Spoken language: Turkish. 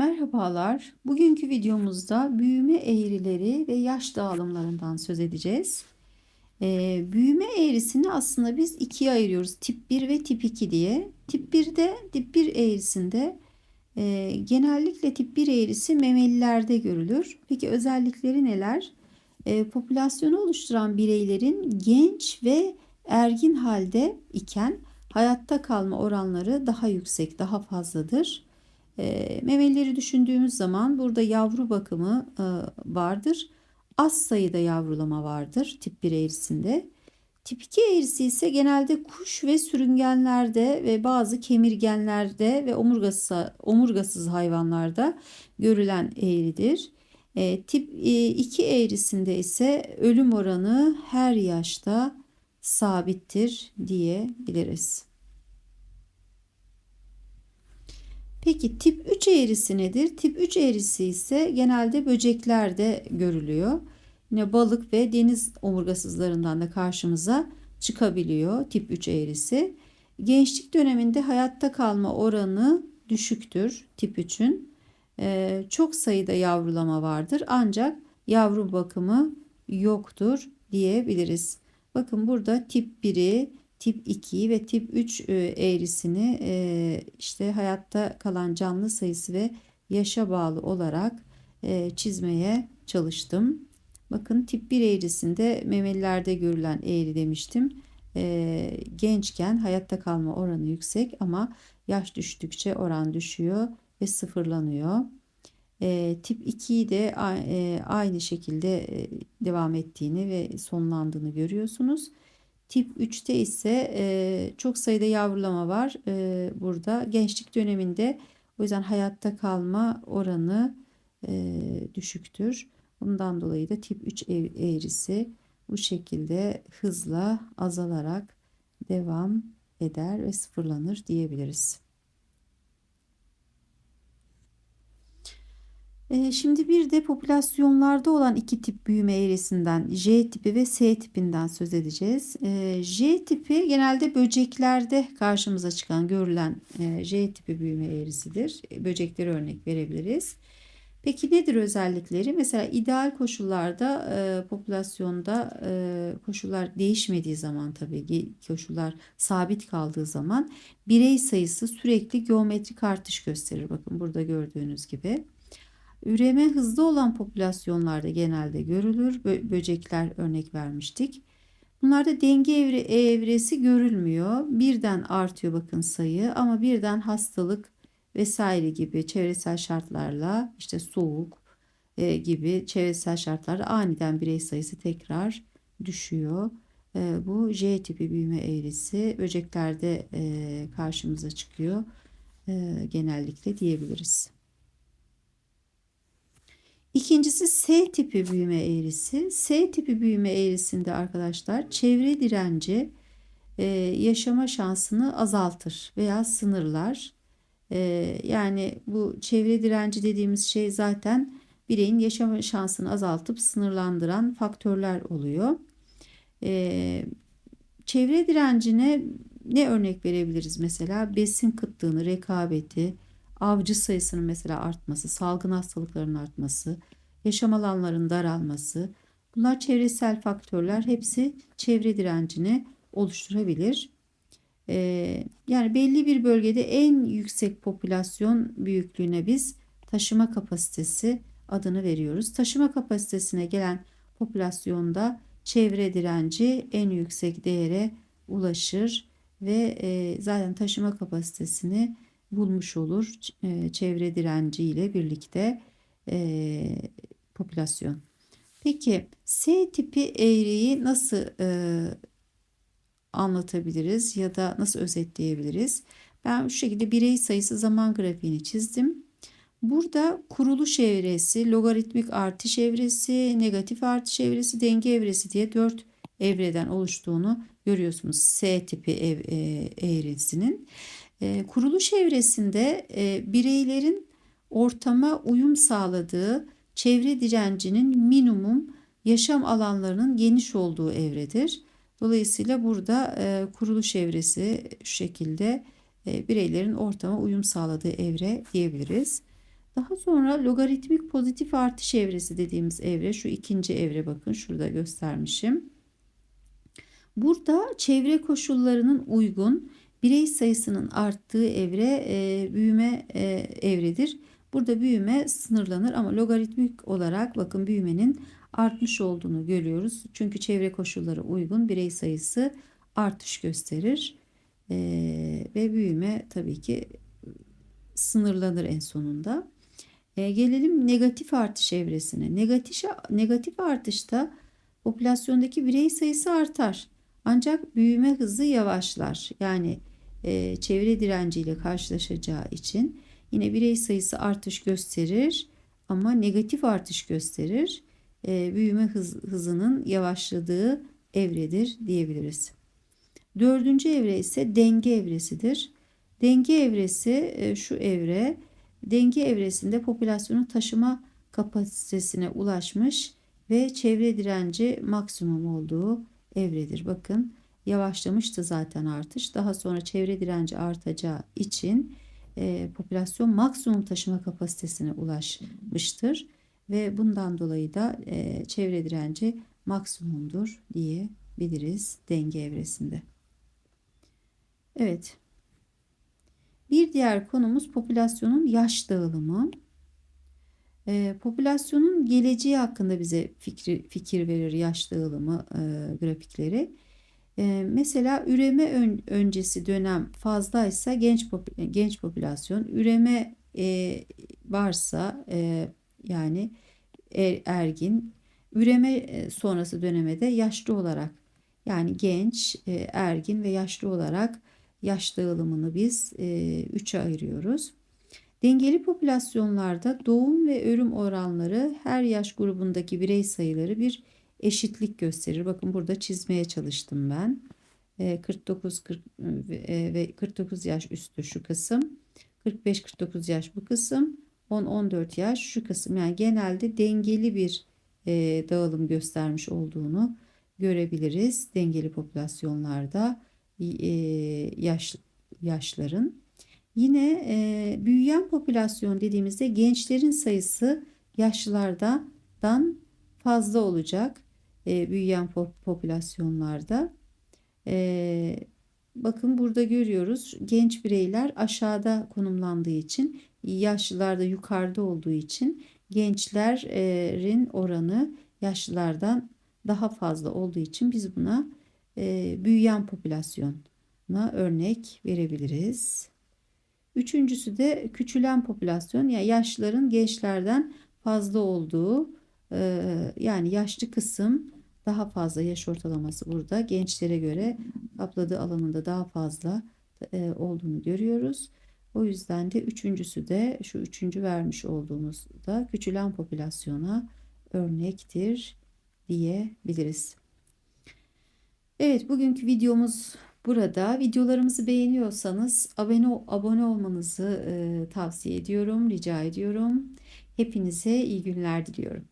Merhabalar. Bugünkü videomuzda büyüme eğrileri ve yaş dağılımlarından söz edeceğiz. Ee, büyüme eğrisini aslında biz ikiye ayırıyoruz. Tip 1 ve tip 2 diye. Tip 1'de, tip 1 eğrisinde e, genellikle tip 1 eğrisi memelilerde görülür. Peki özellikleri neler? E, popülasyonu oluşturan bireylerin genç ve ergin halde iken hayatta kalma oranları daha yüksek, daha fazladır. E, memelileri düşündüğümüz zaman burada yavru bakımı e, vardır. Az sayıda yavrulama vardır tip 1 eğrisinde. Tip 2 eğrisi ise genelde kuş ve sürüngenlerde ve bazı kemirgenlerde ve omurgası, omurgasız hayvanlarda görülen eğridir. E, tip 2 eğrisinde ise ölüm oranı her yaşta sabittir diyebiliriz. Peki tip 3 eğrisi nedir? Tip 3 eğrisi ise genelde böceklerde görülüyor. Yine balık ve deniz omurgasızlarından da karşımıza çıkabiliyor tip 3 eğrisi. Gençlik döneminde hayatta kalma oranı düşüktür tip 3'ün. Ee, çok sayıda yavrulama vardır ancak yavru bakımı yoktur diyebiliriz. Bakın burada tip 1'i tip 2 ve tip 3 e, eğrisini e, işte hayatta kalan canlı sayısı ve yaşa bağlı olarak e, çizmeye çalıştım. Bakın tip 1 eğrisinde memelilerde görülen eğri demiştim. Gençken hayatta kalma oranı yüksek ama yaş düştükçe oran düşüyor ve sıfırlanıyor. tip 2'yi de aynı şekilde devam ettiğini ve sonlandığını görüyorsunuz. Tip 3'te ise e, çok sayıda yavrulama var e, burada. Gençlik döneminde o yüzden hayatta kalma oranı e, düşüktür. Bundan dolayı da tip 3 eğrisi bu şekilde hızla azalarak devam eder ve sıfırlanır diyebiliriz. Şimdi bir de popülasyonlarda olan iki tip büyüme eğrisinden J tipi ve S tipinden söz edeceğiz. Ee, J tipi genelde böceklerde karşımıza çıkan görülen e, J tipi büyüme eğrisidir. E, böcekleri örnek verebiliriz. Peki nedir özellikleri? Mesela ideal koşullarda e, popülasyonda e, koşullar değişmediği zaman tabii koşullar sabit kaldığı zaman birey sayısı sürekli geometrik artış gösterir. Bakın burada gördüğünüz gibi. Üreme hızlı olan popülasyonlarda genelde görülür. Bö böcekler örnek vermiştik. Bunlarda denge evre evresi görülmüyor. Birden artıyor bakın sayı ama birden hastalık vesaire gibi çevresel şartlarla işte soğuk e, gibi çevresel şartlarla aniden birey sayısı tekrar düşüyor. E, bu J tipi büyüme eğrisi böceklerde e, karşımıza çıkıyor e, genellikle diyebiliriz. İkincisi S tipi büyüme eğrisi. S tipi büyüme eğrisinde arkadaşlar çevre direnci e, yaşama şansını azaltır veya sınırlar. E, yani bu çevre direnci dediğimiz şey zaten bireyin yaşama şansını azaltıp sınırlandıran faktörler oluyor. E, çevre direncine ne örnek verebiliriz mesela? Besin kıtlığını, rekabeti, avcı sayısının mesela artması, salgın hastalıkların artması, yaşam alanlarının daralması, bunlar çevresel faktörler hepsi çevre direncini oluşturabilir. Ee, yani belli bir bölgede en yüksek popülasyon büyüklüğüne biz taşıma kapasitesi adını veriyoruz. Taşıma kapasitesine gelen popülasyonda çevre direnci en yüksek değere ulaşır ve e, zaten taşıma kapasitesini bulmuş olur e, çevre direnci ile birlikte e, popülasyon. Peki S tipi eğriyi nasıl e, anlatabiliriz ya da nasıl özetleyebiliriz? Ben şu şekilde birey sayısı zaman grafiğini çizdim. Burada kuruluş evresi, logaritmik artış evresi, negatif artış evresi, denge evresi diye dört evreden oluştuğunu görüyorsunuz S tipi ev, e, eğrisinin. Kuruluş evresinde e, bireylerin ortama uyum sağladığı çevre direncinin minimum yaşam alanlarının geniş olduğu evredir. Dolayısıyla burada e, kuruluş evresi şu şekilde e, bireylerin ortama uyum sağladığı evre diyebiliriz. Daha sonra logaritmik pozitif artış evresi dediğimiz evre şu ikinci evre bakın şurada göstermişim. Burada çevre koşullarının uygun birey sayısının arttığı evre e, büyüme e, evredir. Burada büyüme sınırlanır ama logaritmik olarak bakın büyümenin artmış olduğunu görüyoruz. Çünkü çevre koşulları uygun birey sayısı artış gösterir. E, ve büyüme tabii ki sınırlanır en sonunda. E, gelelim negatif artış evresine. Negatif, negatif artışta popülasyondaki birey sayısı artar. Ancak büyüme hızı yavaşlar. Yani e, çevre direnciyle karşılaşacağı için yine birey sayısı artış gösterir ama negatif artış gösterir. E, büyüme hız, hızının yavaşladığı evredir diyebiliriz. Dördüncü evre ise denge evresidir. Denge evresi e, şu evre. Denge evresinde popülasyonun taşıma kapasitesine ulaşmış ve çevre direnci maksimum olduğu evredir. Bakın yavaşlamıştı zaten artış. Daha sonra çevre direnci artacağı için e, popülasyon maksimum taşıma kapasitesine ulaşmıştır. Ve bundan dolayı da e, çevre direnci maksimumdur diyebiliriz denge evresinde. Evet. Bir diğer konumuz popülasyonun yaş dağılımı. E, popülasyonun geleceği hakkında bize fikri, fikir verir yaş dağılımı e, grafikleri. E, mesela üreme ön, öncesi dönem fazlaysa genç popü, genç popülasyon, üreme e, varsa e, yani er, ergin, üreme e, sonrası döneme de yaşlı olarak yani genç, e, ergin ve yaşlı olarak yaş dağılımını biz e, üçe ayırıyoruz. Dengeli popülasyonlarda doğum ve ölüm oranları her yaş grubundaki birey sayıları bir eşitlik gösterir. Bakın burada çizmeye çalıştım ben. 49 40 ve 49 yaş üstü şu kısım. 45 49 yaş bu kısım. 10 14 yaş şu kısım. Yani genelde dengeli bir e, dağılım göstermiş olduğunu görebiliriz. Dengeli popülasyonlarda e, yaş yaşların Yine e, büyüyen popülasyon dediğimizde gençlerin sayısı yaşlılardan fazla olacak e, büyüyen popülasyonlarda. E, bakın burada görüyoruz genç bireyler aşağıda konumlandığı için yaşlılar da yukarıda olduğu için gençlerin oranı yaşlılardan daha fazla olduğu için biz buna e, büyüyen popülasyona örnek verebiliriz. Üçüncüsü de küçülen popülasyon yani yaşlıların gençlerden fazla olduğu e, yani yaşlı kısım daha fazla yaş ortalaması burada gençlere göre kapladığı alanında daha fazla e, olduğunu görüyoruz. O yüzden de üçüncüsü de şu üçüncü vermiş olduğumuz da küçülen popülasyona örnektir diyebiliriz. Evet bugünkü videomuz burada. Videolarımızı beğeniyorsanız abone, abone olmanızı e, tavsiye ediyorum, rica ediyorum. Hepinize iyi günler diliyorum.